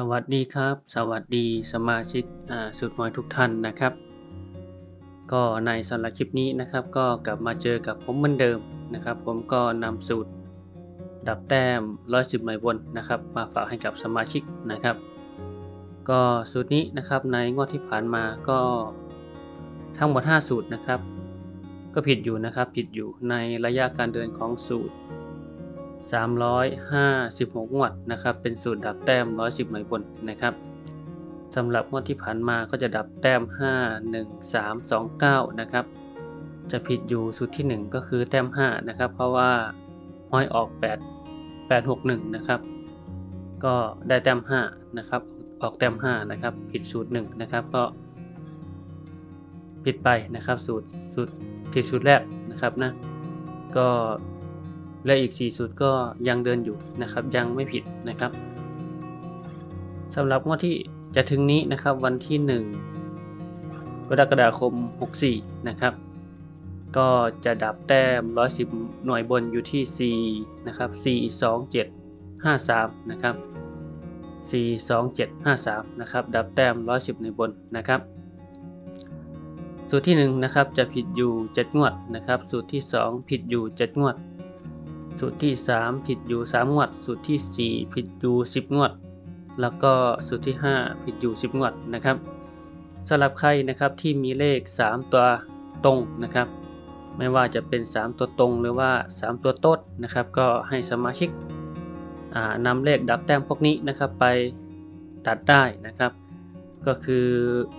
สวัสดีครับ สวัสดีสมาชิกสุดหมอยทุกท่านนะครับ ก็ในสำหรับคลิปนี้นะครับ ก็กลับมาเจอกับผมเหมือนเดิมนะครับ ผมก็นำสูตร ดับแต้ม 110หน่วยบนนะครับ มาฝากให้กับสมาชิกนะครับ ก็สูตรนี้นะครับในงวดที่ผ่านมาก็ทั้งหมด 5 สูตรนะครับ ก็ผิดอยู่นะครับผิดอยู่ในระยะการเดินของสูตร 356 งวดนะครับ เป็นสูตรดับแต้ม 110หน่วยบนนะครับสำหรับงวดที่ผ่านมาก็จะดับแต้ม 5 1 3 2 9 นะครับ จะผิดอยู่สูตรที่ 1 ก็คือแต้ม 5 นะครับ เพราะว่าห้อยออก 8 8 6 1 นะครับ ก็ได้แต้ม 5 นะครับ ออกแต้ม 5 นะครับ ผิดสูตร 1 นะครับ ก็ผิดไปนะครับ สูตรสูตรผิดสูตรแรกนะครับนะ ก็ และอีก 4 สูตรก็ยังเดินอยู่นะครับ ยังไม่ผิดนะครับสำหรับงวดที่จะถึงนี้นะครับวันที่ 1 กรกฎาคม 64 นะครับ ก็จะดับแต้ม 110 หน่วยบนอยู่ที่ 4 นะครับ 4 2 7 5 3 นะครับ 4 2 7 5 3 นะครับ ดับแต้ม 110 หน่วยบนนะครับ สูตรที่ 1 นะครับจะผิดอยู่ 7 งวดนะครับ สูตรที่ 2 ผิดอยู่ 7 งวด สูตรที่ 3 ผิดอยู่ 3 งวด สูตรที่ 4 ผิดอยู่ 10 งวด แล้วก็สูตรที่ 5 ผิดอยู่ 10 งวดนะครับสำหรับใครนะครับที่มีเลข 3 ตัวตรงนะครับ ไม่ว่าจะเป็น 3 ตัวตรงหรือว่า 3 ตัวต๊ดนะครับ ก็ให้สมาชิกนำเลขดับแต้มพวกนี้นะครับไปตัดได้นะครับ ก็คือ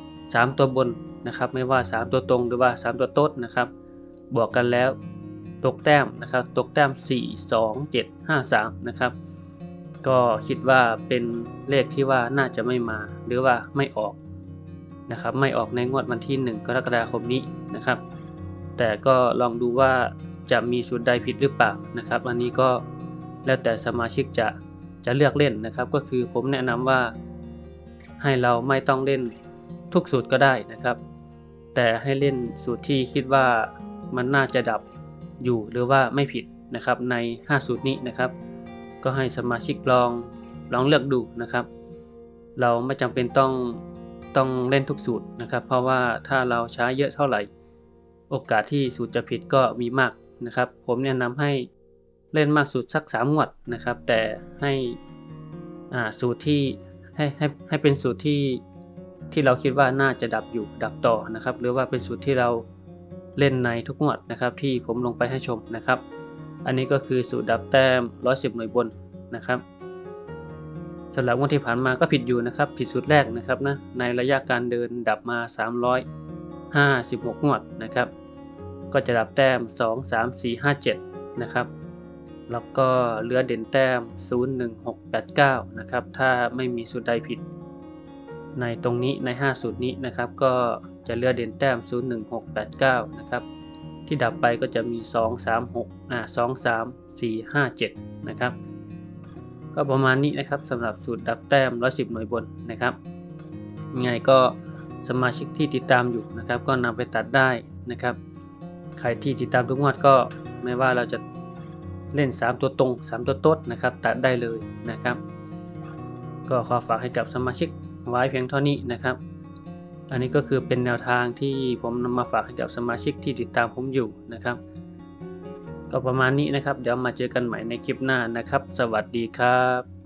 3 ตัวบนนะครับ ไม่ว่า 3 ตัวตรงหรือว่า 3 ตัวต๊ดนะครับ บวกกันแล้ว ตกแต้มนะครับ ตกแต้ม 4 2 7 5 3 นะครับ ก็คิดว่าเป็นเลขที่ว่าน่าจะไม่มาหรือว่าไม่ออกนะครับ ไม่ออกในงวดวันที่ 1 กรกฎาคมนี้นะครับ แต่ก็ลองดูว่าจะมีสูตรใดผิดหรือเปล่านะครับ อันนี้ก็แล้วแต่สมาชิกจะจะเลือกเล่นนะครับ ก็คือผมแนะนำว่าให้เราไม่ต้องเล่นทุกสูตรก็ได้นะครับ แต่ให้เล่นสูตรที่คิดว่ามันน่าจะดับ อยู่หรือว่าไม่ผิดนะครับใน 5 สูตรนี้นะครับ ก็ให้สมาชิกลองลองเลือกดูนะครับ เราไม่จำเป็นต้องต้องเล่นทุกสูตรนะครับ เพราะว่าถ้าเราใช้เยอะเท่าไหร่ โอกาสที่สูตรจะผิดก็มีมากนะครับ ผมแนะนำให้เล่นมากสุดสัก3งวดนะครับ แต่ให้อ่าสูตรที่ให้ให้ให้เป็นสูตรที่ที่เราคิดว่าน่าจะดับอยู่ดับต่อนะครับ หรือว่าเป็นสูตรที่เรา เล่นในทุกงวดนะครับที่ผมลงไปให้ชมนะครับ อันนี้ก็คือสูตรดับแต้ม 110 หน่วยบนนะครับสำหรับงวดที่ผ่านมาก็ผิดอยู่นะครับผิดสูตรแรกนะครับนะในระยะการเดินดับมา 356 งวดนะครับ ก็จะดับแต้ม 2 3 4 5 7 นะครับแล้วก็เหลือเด่นแต้ม 01689 นะครับ ถ้าไม่มีสูตรใดผิด ในตรงนี้ใน 5 สูตรนี้นะครับ ก็ จะเหลือเด่นแต้ม 01689 นะครับ ที่ดับไปก็จะมี 2 3 6อ่า2 3 4 5 7 นะครับ ก็ประมาณนี้นะครับสำหรับสูตรดับแต้ม 110 หน่วยบนนะครับยังไงก็สมาชิกที่ติดตามอยู่นะครับ ก็นำไปตัดได้นะครับ ใครที่ติดตามทุกงวดก็ไม่ว่าเราจะเล่น 3 ตัวตรง 3 ตัวต๊ดนะครับ ตัดได้เลยนะครับ ก็ขอฝากให้กับสมาชิกไว้เพียงเท่านี้นะครับ อันนี้ก็คือเป็นแนวทางที่ผมนำมาฝากให้กับสมาชิกที่ติดตามผมอยู่นะครับ ก็ประมาณนี้นะครับ เดี๋ยวมาเจอกันใหม่ในคลิปหน้านะครับ สวัสดีครับ